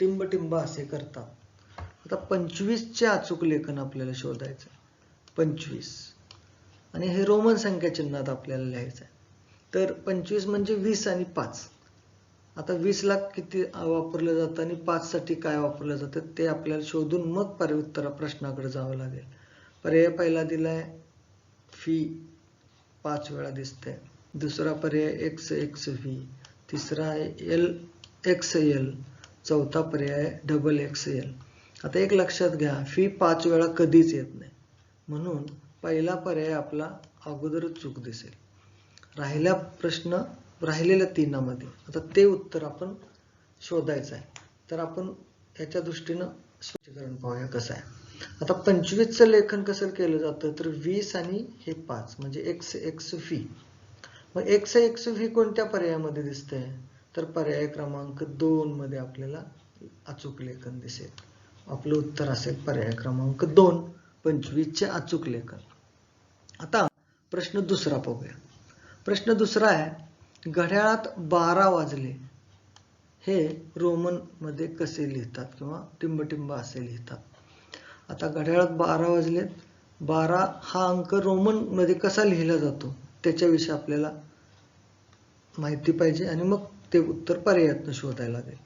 टिंबटिंब असे करतात. आता पंचवीसचे अचूक लेखन आपल्याला शोधायचं पंचवीस. आणि हे रोमन संख्या चिन्हात आपल्याला लिहायचं आहे तर पंचवीस म्हणजे वीस आणि पाच. आता वीस लाख किती वापरलं जातं आणि पाचसाठी काय वापरलं जातं ते आपल्याला शोधून मग पर्याय उत्तर प्रश्नाकडे जावं लागेल. पर्याय पहिला दिलाय फी पाच वेळा दिसते. दुसरा पर्याय एक्स एक्स व्ही तिसरा आहे एल एक्स एल चौथा पर्याय डबल एक्स एल आता एक लक्षात घ्या फी पाच वेळा कधीच येत नाही. म्हणून पहिला पर्याय आपला अगोदरच चूक दिसेल. राहिला प्रश्न राहिलेल्या तीनामध्ये. आता ते उत्तर आपण शोधायचं आहे. तर आपण याच्या दृष्टीनं स्पष्टीकरण पाहूया कसं आहे. आता पंचवीसचं लेखन कसं केलं जातं? तर वीस आणि हे पाच म्हणजे एक्स एक्स फी मग एक्स एक्स फी कोणत्या पर्यायामध्ये दिसतंय? तर पर्याय क्रमांक दोन मध्ये आपल्याला अचूक लेखन दिसेल. आपलं उत्तर असेल पर्याय क्रमांक दोन पंचवीसचे अचूक लेखन. आता प्रश्न दुसरा पाहूया प्रश्न दुसरा आहे घड्याळात बारा वाजले हे रोमनमध्ये कसे लिहितात किंवा टिंबटिंब असे लिहितात? आता घड्याळात बारा वाजलेत बारा हा अंक रोमनमध्ये कसा लिहिला जातो? त्याच्याविषयी आपल्याला माहिती पाहिजे आणि मग ते उत्तर पर्यायातनं शोधायला लागेल.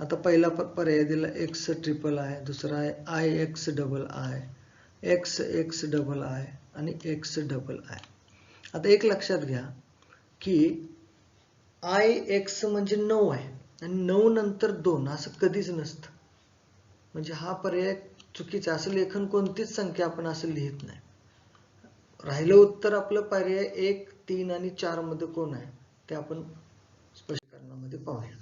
आता पहिला पर्याय दिला एक्स ट्रिपल आय दुसरा आहे I X double I X X double I आणि एक्स डबल आय आता एक लक्षात घ्या की आय एक्स म्हणजे नऊ आहे आणि नऊ नंतर दोन असं कधीच नसतं. म्हणजे हा पर्याय चुकीचा असं लेखन कोणतीच संख्या आपण असं लिहित नाही. राहिलं उत्तर आपलं पर्याय एक तीन आणि चारमध्ये कोण आहे? ते आपण पाहूया.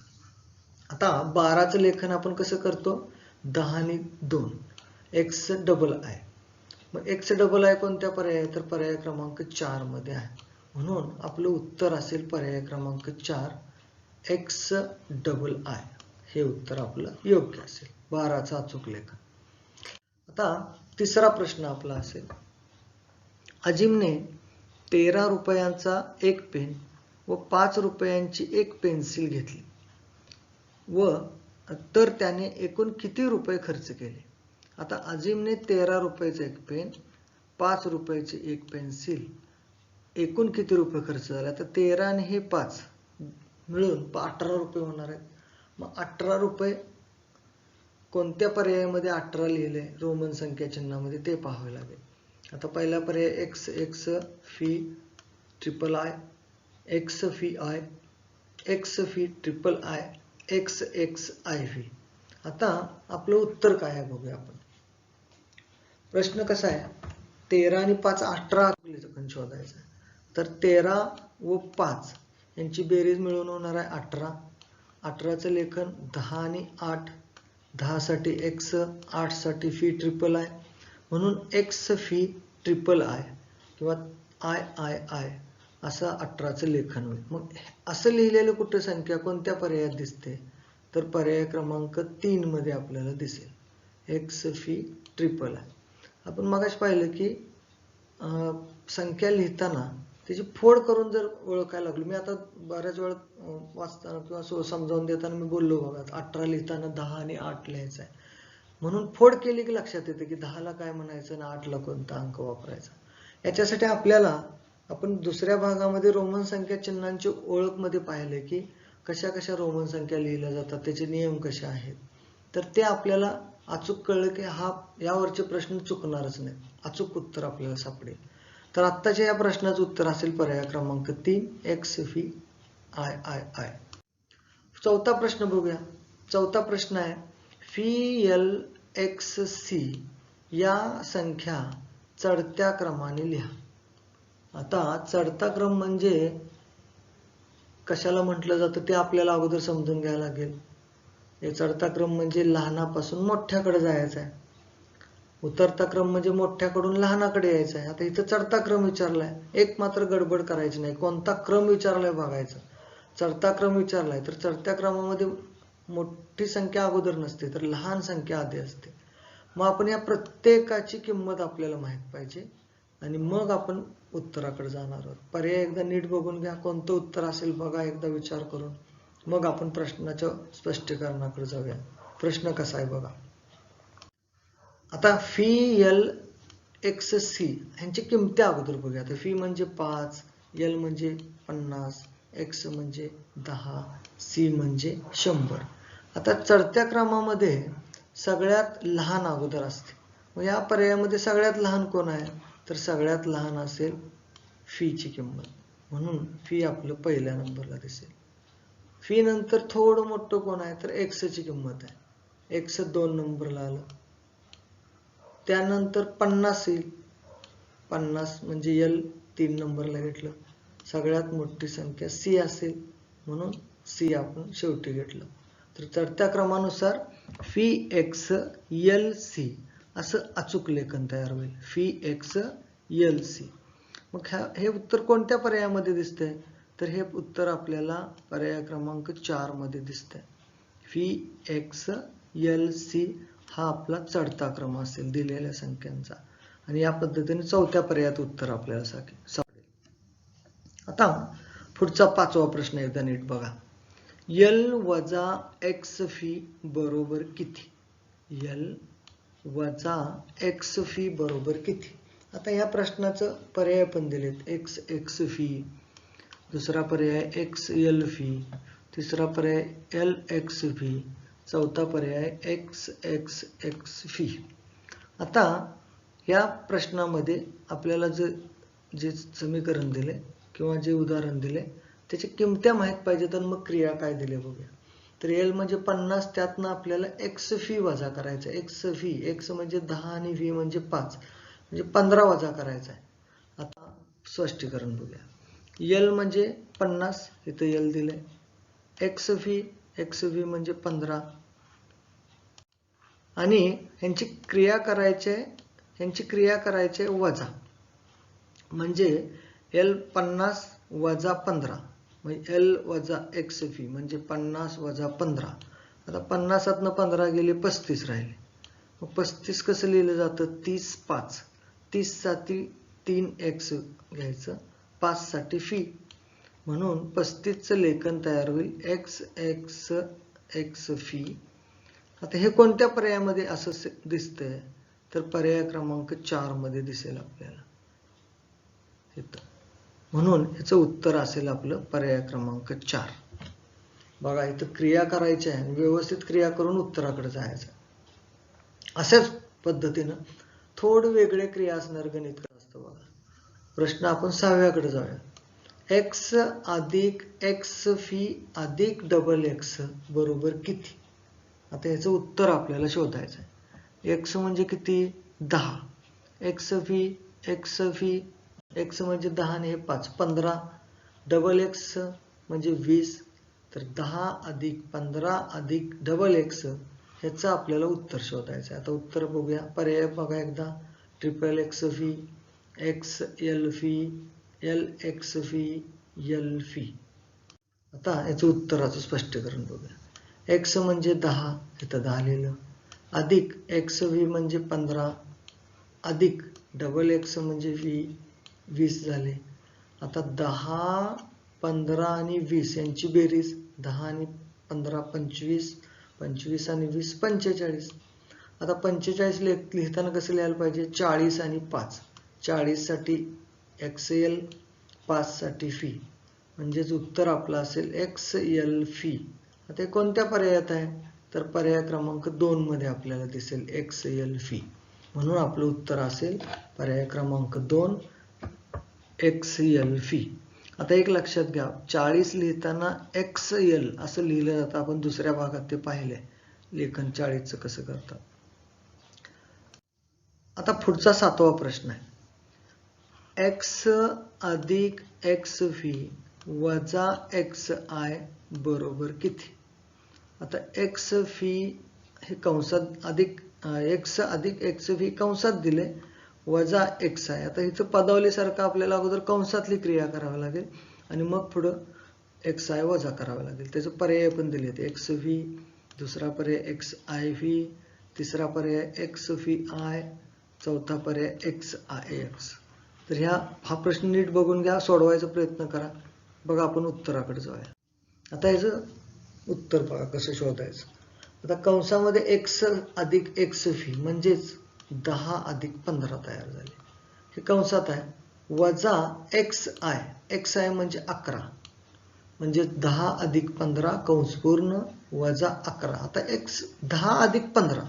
आता बाराचं लेखन आपण कसं करतो? दहा आणि दोन. X double I. मग एक्स डबल आय कोणत्या पर्याय? तर पर्याय क्रमांक चारमध्ये आहे. म्हणून आपलं उत्तर असेल पर्याय क्रमांक चार एक्स डबल आय. हे उत्तर आपलं योग्य असेल. बाराचं अचूक लेखन. आता तिसरा प्रश्न आपला असेल. अजिमने तेरा रुपयांचा एक पेन व पाच रुपयांची एक पेन्सिल घेतली. व तर त्याने एकूण किती रुपये खर्च केले? आता अजिमने तेरा रुपयाचं एक पेन पाच रुपयाची एक पेन्सिल एकूण किती रुपये खर्च झाला? तर तेरा आणि हे पाच मिळून अठरा रुपये होणार आहेत. मग अठरा रुपये कोणत्या पर्यायामध्ये अठरा लिहिले? रोमन संख्या चिन्हामध्ये ते पाहावे लागेल. आता पहिला पर्याय X X fee triple I X fee I X fee triple I X X I V आता आपलं उत्तर काय आहे बघूया आपण. प्रश्न कसा आहे? तेरा आणि पाच अठरा लेखन शोधायचं आहे. तर तेरा व पाच यांची बेरीज मिळून होणार आहे अठरा. अठराचं लेखन दहा आणि आठ. दहासाठी एक्स आठसाठी फी ट्रिपल आय म्हणून एक्स फी ट्रिपल आय किंवा आय आय आय असं अठराचं लेखन होईल. मग असं लिहिलेलं कुठं संख्या कोणत्या पर्यायात दिसते? तर पर्याय क्रमांक तीनमध्ये आपल्याला दिसेल. एक्स फी ट्रिपल आहे. आपण मगाच पाहिलं की संख्या लिहिताना त्याची फोड करून जर ओळखायला लागलो मी आता बऱ्याच वेळा वाचताना किंवा सो समजावून देताना मी बोललो बघा अठरा लिहिताना दहा आणि आठ लिहायचं आहे. म्हणून फोड केली की लक्षात येते की दहाला काय म्हणायचं आणि आठला कोणता अंक वापरायचा. याच्यासाठी आपल्याला आपण दुसऱ्या भागामध्ये रोमन संख्या चिन्हांची ओळखमध्ये पाहिले की कशा कशा रोमन संख्या लिहिल्या जातात त्याचे नियम कसे आहेत. तर ते आपल्याला अचूक कळलं की हा यावरचे प्रश्न चुकणारच नाही अचूक उत्तर आपल्याला सापडेल. तर आत्ताच्या या प्रश्नाचं उत्तर असेल पर्याय क्रमांक तीन X fee I I I चौथा प्रश्न बघूया. चौथा प्रश्न आहे फी एल एक्स सी या संख्या चढत्या क्रमाने लिहा. आता चढता क्रम म्हणजे कशाला म्हटलं जातं ते आपल्याला अगोदर समजून घ्यायला लागेल. हे चढता क्रम म्हणजे लहानापासून मोठ्याकडे जायचा आहे. उतरता क्रम म्हणजे मोठ्याकडून लहानाकडे यायचा आहे. आता इथं चढता क्रम विचारलाय. एक मात्र गडबड करायची नाही. कोणता क्रम विचारलाय बघायचा. चढता क्रम विचारलाय तर चढत्या क्रमामध्ये मोठी संख्या अगोदर नसते तर लहान संख्या आधी असते. मग आपण या प्रत्येकाची किंमत आपल्याला माहीत पाहिजे आणि मग आपण उत्तराकडे जाणार आहोत. पर्याय एकदा नीट बघून घ्या कोणतं उत्तर असेल बघा एकदा विचार करून. मग आपण प्रश्नाच्या स्पष्टीकरणाकडे जाऊया. प्रश्न कसा आहे बघा. आता फी एल एक्स सी ह्यांची किमत्या अगोदर बघूया. आता फी म्हणजे पाच एल म्हणजे पन्नास एक्स म्हणजे दहा सी म्हणजे शंभर. आता चढत्या क्रमामध्ये सगळ्यात लहान अगोदर असते. मग या पर्यायामध्ये सगळ्यात लहान कोण आहे? तर सगळ्यात लहान असेल फीची किंमत. म्हणून फी आपलं पहिल्या नंबरला दिसेल. फी नंतर थोडं मोठं कोण आहे तर एक्सची किंमत आहे. एक्स दोन नंबरला आलं. त्यानंतर पन्नास येईल. पन्नास म्हणजे एल तीन नंबरला घेतलं. सगळ्यात मोठी संख्या सी असेल. म्हणून सी आपण शेवटी घेतलं. तर चढत्या क्रमानुसार फी एक्स एल सी असं अचूक लेखन तयार होईल. फी एक्स एल सी मग ह्या हे उत्तर कोणत्या पर्यायामध्ये दिसतंय? तर हे उत्तर आपल्याला पर्याय क्रमांक चारमध्ये दिसतंय. फी एक्स एल सी हा आपला चढता क्रम असेल दिलेल्या संख्यांचा. आणि या पद्धतीने चौथ्या पर्यायात उत्तर आपल्याला सापडेल. आता पुढचा पाचवा प्रश्न एकदा नीट बघा. यल वजा एक्स फी बरोबर किती? यल वजा एक्स फी बरोबर किती? आता या प्रश्नाचं पर्याय पण दिलेत. एक्स एक्स फी. दुसरा पर्याय एक्स एल फी. तिसरा पर्याय एल एक्स फी. चौथा पर्याय एक्स एक्स एक्स फी. आता या प्रश्नामध्ये आपल्याला जे जे समीकरण दिले किंवा जे उदाहरण दिले त्याच्या किमत्या माहीत पाहिजे तर मग क्रिया काय दिले बघूया. तर एल म्हणजे पन्नास त्यातनं आपल्याला एक्स फी वजा करायचा एक्स फी एक्स म्हणजे दहा आणि व्ही म्हणजे पाच. म्हणजे पंधरा वजा करायचा आहे. आता स्पष्टीकरण बघूया. एल म्हणजे पन्नास इथं एल दिले एक्स फी एक्स व्ही म्हणजे पंधरा. आणि ह्यांची क्रिया करायचे ह्यांची क्रिया करायचे वजा. म्हणजे एल पन्नास वजा पंधरा. म्हणजे एल वजा एक्स फी म्हणजे पन्नास वजा पंधरा. आता पन्नासातनं पंधरा गेले पस्तीस राहिले. मग पस्तीस कसं लिहिलं जातं? तीस पाच. तीससाठी तीन एक्स घ्यायचं पाचसाठी फी म्हणून पस्तीसचं लेखन तयार होईल. एक्स एक्स एक्स फी आता हे कोणत्या पर्यायामध्ये असं दिसतंय? तर पर्याय क्रमांक चारमध्ये दिसेल आपल्याला. इथं. म्हणून याचं उत्तर असेल आपलं पर्याय क्रमांक चार. बघा इथं क्रिया करायची आहे आणि व्यवस्थित क्रिया करून उत्तराकडे जायचं. अशाच पद्धतीनं थोडं वेगळे क्रिया असणार गणित असतं बघा. प्रश्न आपण सहाव्याकडे जाऊया. एक्स अधिक एक्स फी अधिक डबल एक्स बरोबर किती? आता याचं उत्तर आपल्याला शोधायचं आहे एक्स म्हणजे किती? दहा. X fee X fee X म्हणजे दहा आणि हे पाच पंधरा. डबल एक्स म्हणजे वीस. तर दहा अधिक पंधरा अधिक डबल एक्स ह्याचं आपल्याला उत्तर शोधायचं आहे. आता उत्तर बघूया. पर्याय बघा एकदा. Triple X fee X L fee L X fee L fee आता याचं उत्तराचं स्पष्टीकरण बघूया. एक्स म्हणजे दहा इथं दहा लिहिलं. अधिक एक्स व्ही म्हणजे पंधरा. अधिक डबल एक्स म्हणजे व्ही वीस झाले. आता दहा पंधरा आणि वीस यांची बेरीज. दहा आणि पंधरा पंचवीस पंचवीस आणि वीस पंचेचाळीस. आता पंचेचाळीस लिहिताना कसं लिहायला पाहिजे? चाळीस आणि पाच. चाळीससाठी एक्स एल पाचसाठी फी म्हणजेच उत्तर आपलं असेल एक्स एल फी आता हे कोणत्या पर्यायात आहे? तर पर्याय क्रमांक दोन मध्ये आपल्याला दिसेल एक्स एल फी म्हणून आपलं उत्तर असेल पर्याय क्रमांक दोन. एक्स एल फी आता एक लक्षात घ्या चाळीस लिहिताना एक्स एल असं लिहिलं जातं. आपण दुसऱ्या भागात ते पाहिले लेखन चाळीसचं कसं करतात? आता पुढचा सातवा प्रश्न आहे. एक्स अधिक एक्स फी वजा एक्स आय बरोबर किती? आता एक्स फी हे कंसात अधिक एक्स अधिक एक्स फी कंसात दिले वजा एक्स आहे. आता इथं पदावलीसारखं आपल्याला अगोदर कंसातली क्रिया करावी लागेल आणि मग पुढं एक्स आय वजा करावं लागेल. त्याचं पर्याय पण दिले आहेत एक्स व्ही दुसरा पर्याय एक्स आय व्ही तिसरा पर्याय एक्स व्ही आय चौथा पर्याय एक्स आय एक्स तर ह्या हा प्रश्न नीट बघून घ्या सोडवायचा प्रयत्न करा. बघा आपण उत्तराकडे जाऊया. आता याचं उत्तर बघा कसं शोधायचं. आता कंसामध्ये एक्स अधिक एक्स व्ही म्हणजेच दहा अधिक पंधरा तयार झाले. हे कंसात आहे. वजा एक्स आय. एक्स आय म्हणजे अकरा. म्हणजे दहा अधिक पंधरा कंस पूर्ण वजा अकरा. आता एक्स दहा अधिक पंधरा.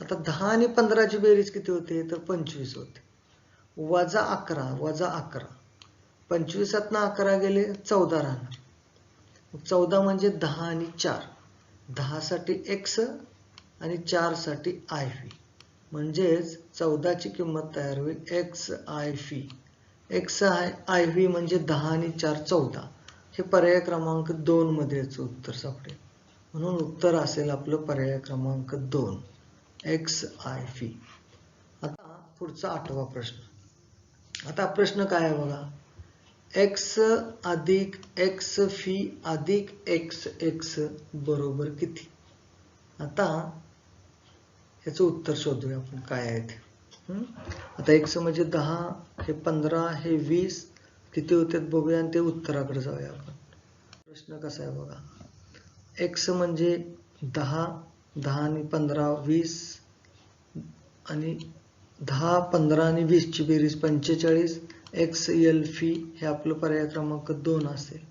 आता दहा आणि पंधराची बेरीज किती होते? तर पंचवीस होते. वजा अकरा वजा अकरा. पंचवीसातनं अकरा गेले चौदा राहणार. चौदा म्हणजे दहा आणि चार. दहासाठी एक्स आणि चारसाठी आय व्ही. म्हणजेच चौदाची किंमत तयार होईल एक्स आय फी एक्स आय आय व्ही म्हणजे दहा आणि चार चौदा. हे पर्याय क्रमांक दोनमध्ये याचं उत्तर सापडेल. म्हणून उत्तर असेल आपलं पर्याय क्रमांक दोन. एक्स आय फी आता पुढचा आठवा प्रश्न. आता प्रश्न काय आहे बघा? एक्स अधिक एक्स फी अधिक एक्स एक्स बरोबर किती? आता ह्याचं उत्तर शोधूया आपण काय आहे ते. आता एक्स म्हणजे दहा हे पंधरा हे वीस किती होते बघूया आणि ते उत्तराकडे जाऊया आपण. प्रश्न कसा आहे बघा? एक्स म्हणजे दहा दहा आणि पंधरा वीस आणि दहा पंधरा आणि वीसची बेरीज पंचेचाळीस एक्स एल फी हे आपलं पर्याय क्रमांक दोन असेल.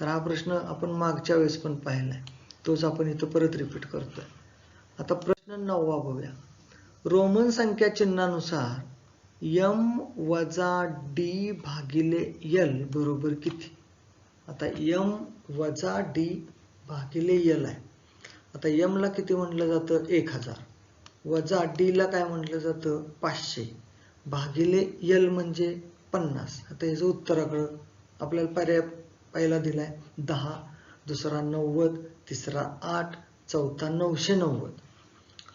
तर हा प्रश्न आपण मागच्या वेळेस पण पाहिला आहे तोच आपण इथं परत रिपीट करतोय. आता प्रश्न नववा बघूया. रोमन संख्या चिन्हानुसार यम वजा डी भागिले यल बरोबर किती? आता यम वजा डी भागिले यल आहे. आता यमला किती म्हटलं जातं? एक हजार. वजा डीला काय म्हटलं जातं? पाचशे. भागिले यल म्हणजे पन्नास. आता याचं उत्तराकडं आपल्याला पर्याय पहिला दिलाय दहा दुसरा नव्वद तिसरा आठ चौथा नऊशे नव्वद.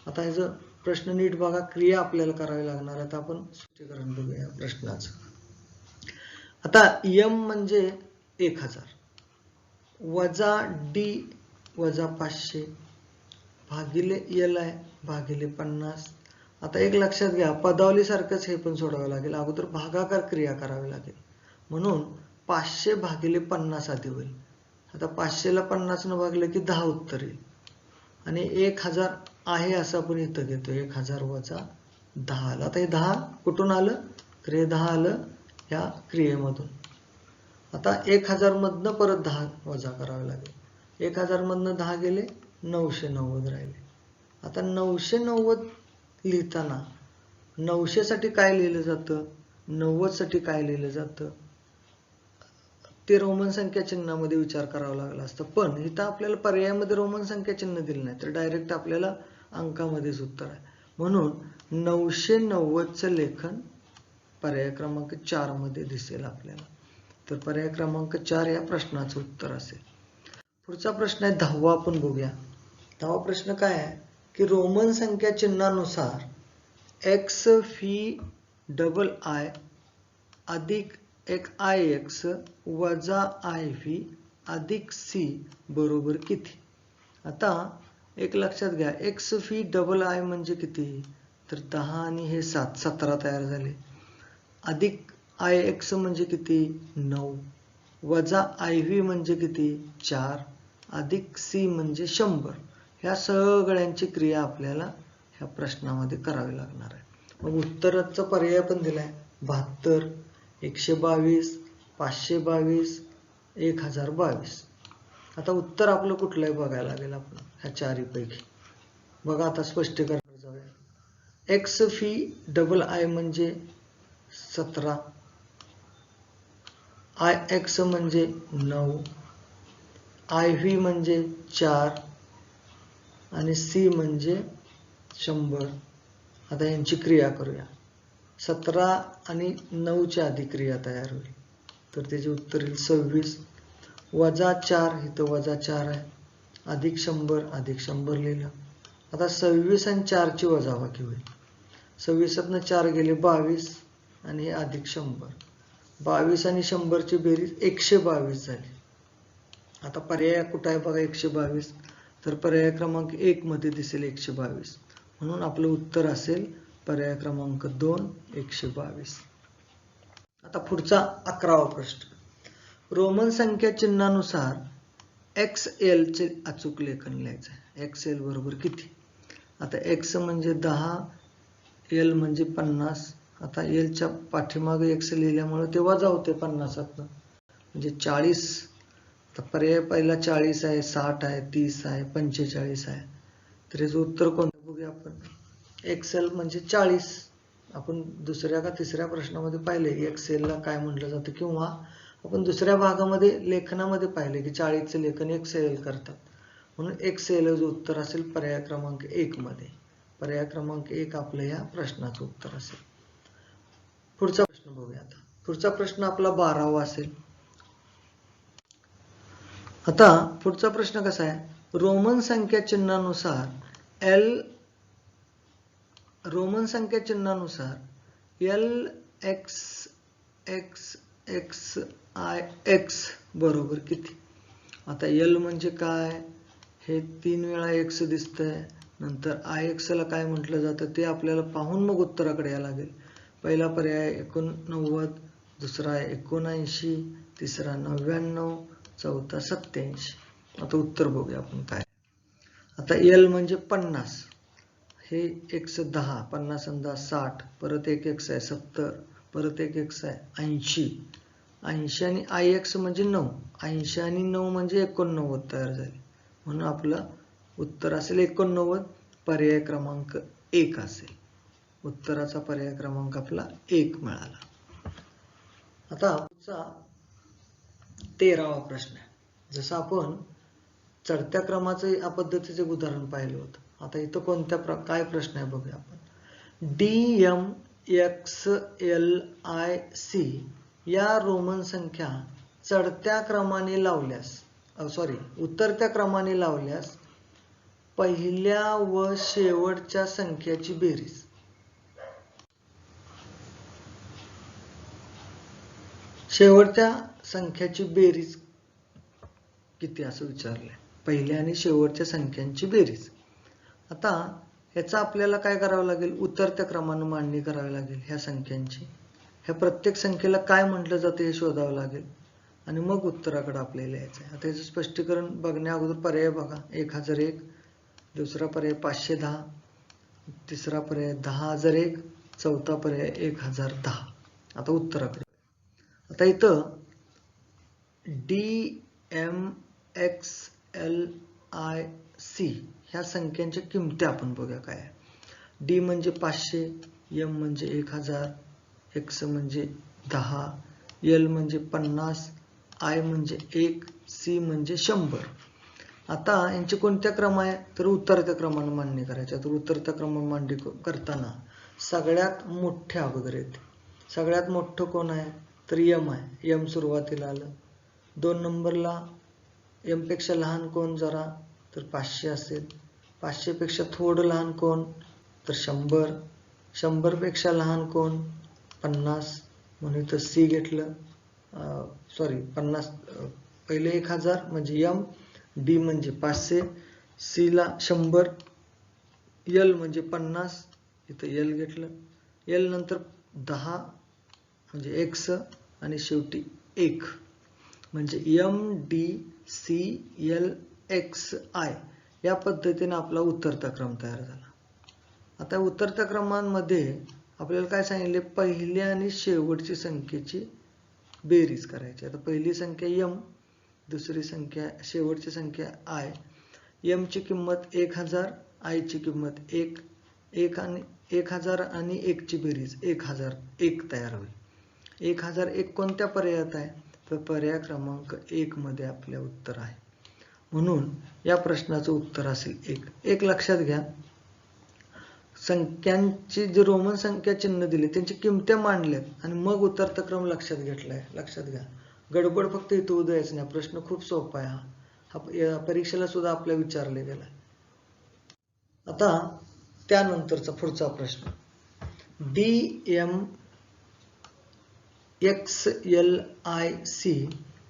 आता ह्याचं प्रश्न नीट बघा क्रिया आपल्याला करावी लागणार आता आपण स्पष्टीकरण बघूया प्रश्नाचं. आता यम म्हणजे एक हजार. वजा डी वजा पाचशे भागिले एल आहे भागिले पन्नास. आता एक लक्षात घ्या पदावली सारखंच हे पण सोडावं लागेल. अगोदर भागाकार क्रिया करावी लागेल. म्हणून पाचशे भागिले पन्नास आधी होईल. आता पाचशेला पन्नासनं भागलं की दहा उत्तर येईल. आणि एक हजार आहे असं आपण इथं घेतो एक हजार वजा दहा आलं. आता हे दहा कुठून आलं? तर हे दहा आलं ह्या क्रियेमधून. आता एक हजार मधनं परत दहा वजा करावे लागेल. एक हजार मधनं दहा गेले नऊशे नव्वद राहिले. आता नऊशे नव्वद लिहिताना नऊशे साठी काय लिहिलं जातं? नव्वदसाठी काय लिहिलं जातं? ते रोमन संख्या चिन्हामध्ये विचार करावा लागला असतं. पण इथं आपल्याला पर्यायामध्ये रोमन संख्या चिन्ह दिलं नाही. तर डायरेक्ट आपल्याला अंकामध्येच उत्तर आहे. म्हणून नऊशे नव्वदचं लेखन पर्याय क्रमांक चारमध्ये दिसेल आपल्याला. तर पर्याय क्रमांक चार या प्रश्नाचं उत्तर असेल. पुढचा प्रश्न आहे दहावा. आपण बघूया. दहावा प्रश्न काय आहे? की रोमन संख्या चिन्हानुसार एक्स फी डबल आय अधिक एक आय एक्स वजा आय व्ही अधिक सी बरोबर किती? आता एक लक्षात घ्या एक्स फी डबल आय म्हणजे किती? तर दहा आणि हे सात सतरा तयार झाले. अधिक आय एक्स म्हणजे किती? नऊ. वजा आय व्ही म्हणजे किती? चार. अधिक सी म्हणजे शंभर. ह्या सगळ्यांची क्रिया आपल्याला ह्या प्रश्नामध्ये करावी लागणार आहे. मग उत्तराचा पर्याय पण दिलाय. बहात्तर एकशे बावीस पाचशे बावीस एक हजार बावीस. आता उत्तर आपलं कुठलं आहे बघायला लागेल आपण ह्या चारीपैकी. बघा आता स्पष्टीकरण जाऊया. एक्स फी डबल आय म्हणजे सतरा. आय एक्स म्हणजे नऊ. आय व्ही म्हणजे चार. आणि सी म्हणजे शंभर. आता यांची क्रिया करूया. सतरा आणि नऊच्या आधी क्रिया तयार होईल. तर त्याचे उत्तर येईल सव्वीस. वजा चार इथं वजा चार आहे. अधिक शंभर अधिक शंभर लिहिलं. आता सव्वीस आणि चारची वजाबाकी होईल. सव्वीसातनं चार गेले बावीस आणि अधिक शंभर. बावीस आणि शंभरची बेरीज एकशे बावीस झाली. आता पर्याय कुठं आहे बघा एकशे बावीस? तर पर्याय क्रमांक एक मध्ये दिसेल एकशे बावीस. म्हणून आपलं उत्तर असेल पर्याय क्रमांक दोन एकशे बावीस. आता पुढचा अकरावा प्रश्न. रोमन संख्या चिन्हानुसार एक्स एल चे अचूक लेखन लिहायचं आहे एक्स एल बरोबर किती? आता एक्स म्हणजे दहा एल म्हणजे पन्नास. आता एलच्या पाठीमागे एक्स लिहिल्यामुळे ते वजा होते पन्नासातनं. म्हणजे चाळीस. आता पर्याय पहिला चाळीस आहे साठ आहे तीस आहे पंचेचाळीस आहे. तर याचं उत्तर कोणतं बघूया आपण? एक्सेल म्हणजे चाळीस. आपण दुसऱ्या का तिसऱ्या प्रश्नामध्ये पाहिले एक्सेलला काय म्हटलं जातं? किंवा आपण दुसऱ्या भागामध्ये लेखनामध्ये पाहिले की चाळीसचं लेखन एक्सेल करतात. म्हणून एक्सेल उत्तर असेल पर्याय क्रमांक एक मध्ये. पर्याय क्रमांक एक आपलं या प्रश्नाचं उत्तर असेल. पुढचा प्रश्न बघूया आता. पुढचा प्रश्न आपला बारावा असेल. आता पुढचा प्रश्न कसा आहे? रोमन संख्या चिन्हानुसार एल रोमन संख्या चिन्हानुसार L X X X I X बरोबर किती? आता एल म्हणजे काय? हे तीन वेळा एक्स दिसतंय. नंतर आय एक्सला काय म्हटलं जातं ते आपल्याला पाहून मग उत्तराकडे यायला लागेल. पहिला पर्याय एकोणनव्वद दुसरा आहे एकोणऐंशी तिसरा नव्याण्णव चौथा सत्याऐंशी आता उत्तर बघूया आपण काय. आता एल म्हणजे पन्नास. हे एक्स दहा पन्नास आणि साठ परत एक एक्स आहे सत्तर परत एक एक्स आहे ऐंशी. ऐंशी आणि आय एक्स म्हणजे नऊ. ऐंशी आणि नऊ म्हणजे एकोणनव्वद तयार झाले. म्हणून आपलं उत्तर असेल एकोणनव्वद पर्याय क्रमांक एक असेल. उत्तराचा पर्याय क्रमांक आपला एक मिळाला. आता पुढचा तेरावा प्रश्न आहे. जसं आपण चढत्या क्रमाचं या पद्धतीचे उदाहरण पाहिलं होतं. आता इथं कोणत्या प्र काय प्रश्न आहे बघूया आपण. D M X L I C या रोमन संख्या चढत्या क्रमाने लावल्यास सॉरी उतरत्या क्रमाने लावल्यास पहिल्या व शेवटच्या संख्याची बेरीज. शेवटच्या संख्याची बेरीज किती असं विचारलंय? पहिल्या आणि शेवटच्या संख्यांची बेरीज. आता ह्याचा आपल्याला काय करावं लागेल? उतरत्या क्रमानं मांडणी करावी लागेल ह्या संख्यांची. ह्या प्रत्येक संख्येला काय म्हटलं जातं हे शोधावं लागेल. आणि मग उत्तराकडे आपल्याला यायचं आहे. आता याचं स्पष्टीकरण बघण्या अगोदर पर्याय बघा. एक हजार एक दुसरा पर्याय पाचशे दहा तिसरा पर्याय दहा हजार एक चौथा पर्याय एक हजार दहा. आता उत्तराकडे. आता इथं D M X L I C ह्या संख्यांच्या किमती आपण बघूया काय आहे. डी म्हणजे पाचशे एम म्हणजे एक हजार एक्स म्हणजे दहा एल म्हणजे पन्नास आय म्हणजे एक सी म्हणजे शंभर. आता यांचे कोणत्या क्रम आहे? तर उतरत्या क्रमानं मांडणी करायच्या तर उतरत्या क्रमानं मांडणी करताना सगळ्यात मोठे अगोदर येते. सगळ्यात मोठं कोण आहे? तर यम आहे. यम सुरुवातीला आलं. दोन नंबरला यमपेक्षा लहान कोण जरा? तर पाचशे असेल. पाचशेपेक्षा थोडं लहान कोण? तर शंभर. शंभरपेक्षा लहान कोण? पन्नास म्हणून इथं सी घेतलं. सॉरी पन्नास पहिले एक हजार म्हणजे यम डी म्हणजे पाचशे सी ला शंभर यल म्हणजे पन्नास इथं यल घेतलं. यल नंतर दहा म्हणजे एक्स आणि शेवटी एक. म्हणजे M D C L X I या पद्धतीने आपला उतरता क्रम तयार झाला. आता उतरत्या क्रमांमध्ये आपल्याला काय सांगितले? पहिल्या आणि शेवटची संख्येची बेरीज करायची. आता पहिली संख्या यम दुसरी संख्या शेवटची संख्या आय यमची किंमत एक हजार आय ची किंमत एक एक आणि एक हजार आणि एक ची बेरीज. एक हजार एक तयार होईल. एक हजार एक कोणत्या पर्यायात आहे? तर पर्याय क्रमांक एक मध्ये आपले उत्तर आहे. म्हणून या प्रश्नाचं उत्तर असेल एक. एक लक्षात घ्या. संख्यांची जे रोमन संख्या चिन्ह दिली त्यांची किमत्या मांडल्यात? आणि मग उतरता क्रम लक्षात घेतलाय लक्षात घ्या. गडबड फक्त इथं उदयाच नाही प्रश्न खूप सोपा आहे हा. हा परीक्षेला सुद्धा आपल्या विचारले गेला आता त्यानंतरचा पुढचा प्रश्न. D M X L I C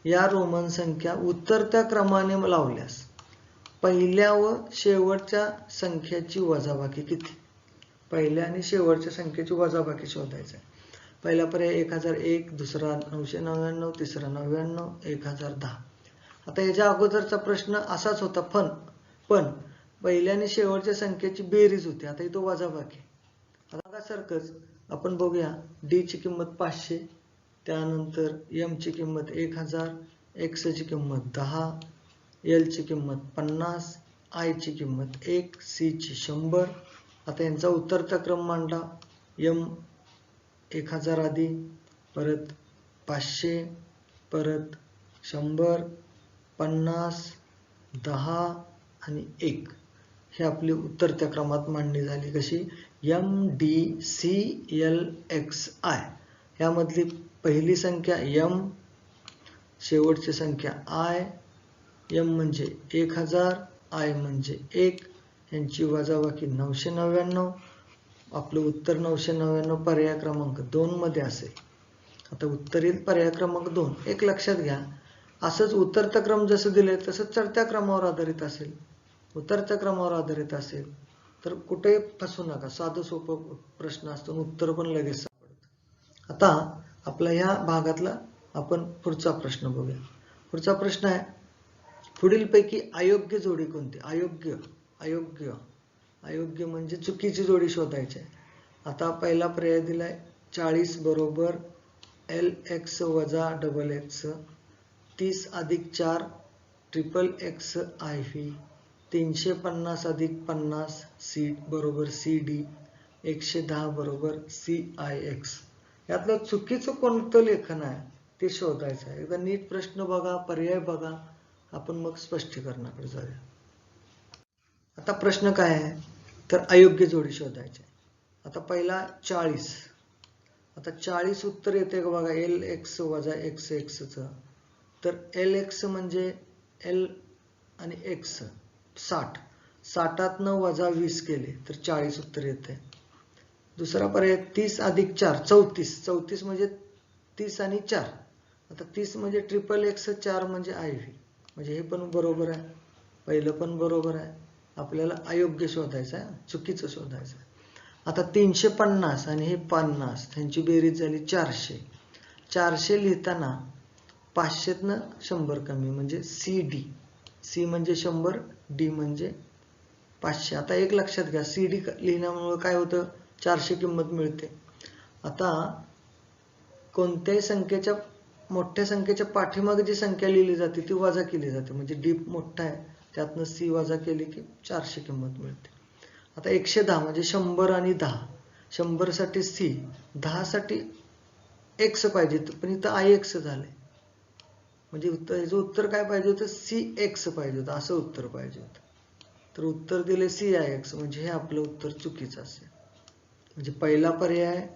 या रोमन संख्या उतरत्या क्रमाने लावल्यास पहिल्या व शेवटच्या संख्येची वजाबाकी किती? पहिल्या आणि शेवटच्या संख्येची वजाबाकी शोधायचं आहे. पहिला पर्याय एक हजार एक दुसरा नऊशे नव्याण्णव तिसरा नव्याण्णव एक हजार दहा. आता याच्या अगोदरचा प्रश्न असाच होता पण पण पहिल्या आणि शेवटच्या संख्येची बेरीज होती. आता इथं वजाबाकी आता सारखंच आपण बघूया डी ची किंमत पाचशे त्यानंतर एम ची किंमत एक हजार एक्स ची किंमत दहा एल ची किंमत पन्नास आय ची किंमत एक सी ची शंभर आता यांचा उतरता क्रम मांडला यम एक हजार आधी परत पाचशे परत शंभर पन्नास दहा आणि एक. हे आपली उत्तरत्या क्रमात मांडणी झाली. कशी? M D C L X I. यामधली पहिली संख्या यम शेवटची संख्या आय. यम म्हणजे एक हजार आय म्हणजे एक. यांची वजाबाकी नऊशे नव्याण्णव आपलं उत्तर नऊशे नव्याण्णव पर्याय क्रमांक दोन मध्ये असेल. आता उत्तरीत पर्याय क्रमांक दोन एक लक्षात घ्या. असंच उतरता क्रम जसं दिले तसं चढत्या क्रमावर आधारित असेल. उतरत्या क्रमावर आधारित असेल तर कुठेही फसू नका. साधं सोपं प्रश्न असतो आणि उत्तर पण लगेच सापडत. आता आपला ह्या भागातला आपण पुढचा प्रश्न बघूया. पुढचा प्रश्न आहे पुढीलपैकी अयोग्य जोडी कोणती? अयोग्य. अयोग्य. अयोग्य म्हणजे चुकीची जोडी शोधायची आहे. आता पहिला पर्याय दिलाय चाळीस बरोबर एल एक्स वजा डबल एक्स तीस अधिक चार ट्रिपल एक्स आय व्ही तीनशे पन्नास अधिक पन्नास सी बरोबर सी डी एकशे दहा बरोबर सी आय एक्स यातलं चुकीचं कोणतं लेखन आहे ते शोधायचं आहे. एकदा नीट प्रश्न बघा पर्याय बघा. आपण मग स्पष्टीकरणाकडे जाऊया. आता प्रश्न काय आहे? तर अयोग्य जोडी शोधायची आता पहिला चाळीस. आता चाळीस उत्तर येते का बघा? एल एक्स वजा एक्स एक्सचं तर एल एक्स म्हणजे एल आणि एक्स साठ. साठातनं वजा वीस केले तर चाळीस उत्तर येते. दुसरा पर्याय तीस अधिक चार चौतीस. चौतीस म्हणजे तीस आणि चार. आता तीस म्हणजे ट्रिपल एक्स चार म्हणजे आय व्ही म्हणजे हे पण बरोबर आहे. पहिलं पण बरोबर आहे. आपल्याला अयोग्य शोधायचं आहे चुकीचं शोधायचं आहे. आता तीनशे पन्नास आणि हे पन्नास त्यांची बेरीज झाली चारशे. चारशे लिहिताना पाचशेतनं शंभर कमी म्हणजे सी डी. सी म्हणजे शंभर डी म्हणजे पाचशे. आता एक लक्षात घ्या सी डी लिहिण्यामुळे काय होतं? चारशे किंमत मिळते. आता कोणत्याही संख्येच्या मोठ्या संख्येच्या पाठीमागे जी संख्या लिहिली जाते ती वजा केली जाते. म्हणजे डी मोठा आहे त्यातनं सी वजा केली की चारशे किंमत मिळते. आता एकशे दहा म्हणजे शंभर आणि दहा. शंभरसाठी सी दहासाठी एक्स पाहिजे पण इथं आय एक्स झालंय. म्हणजे उत्तर याचं उत्तर काय पाहिजे होतं? सी एक्स पाहिजे होतं असं उत्तर पाहिजे होतं. तर उत्तर दिले सी आय एक्स म्हणजे हे आपलं उत्तर चुकीचं असेल. म्हणजे पहिला पर्याय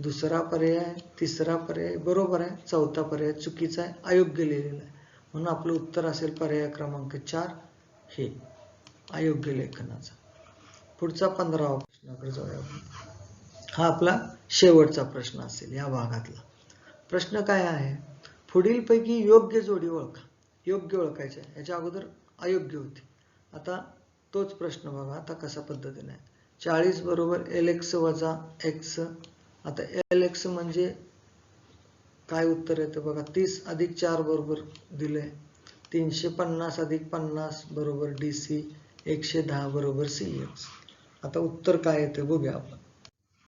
दुसरा पर्याय तिसरा पर्याय बरोबर आहे. चौथा पर्याय चुकीचा आहे अयोग्य लिहिलेला आहे. म्हणून आपलं उत्तर असेल पर्याय क्रमांक चार. हे अयोग्य लेखनाचा. पुढचा पंधरावा प्रश्नाकडे जाऊया हा आपला शेवटचा प्रश्न असेल या भागातला. प्रश्न काय आहे? पुढीलपैकी योग्य जोडी ओळखा. योग्य ओळखायचे याच्या अगोदर अयोग्य होती. आता तोच प्रश्न बघा. आता कशा पद्धतीने? आहे चाळीस बरोबर एल एक्स वजा एक्स. आता एल एक्स म्हणजे काय उत्तर येतं बघा? तीस अधिक चार बरोबर दिले तीनशे पन्नास अधिक पन्नास बरोबर डी सी एकशे दहा बरोबर सी एक्स आता उत्तर काय येतं बघूया आपण.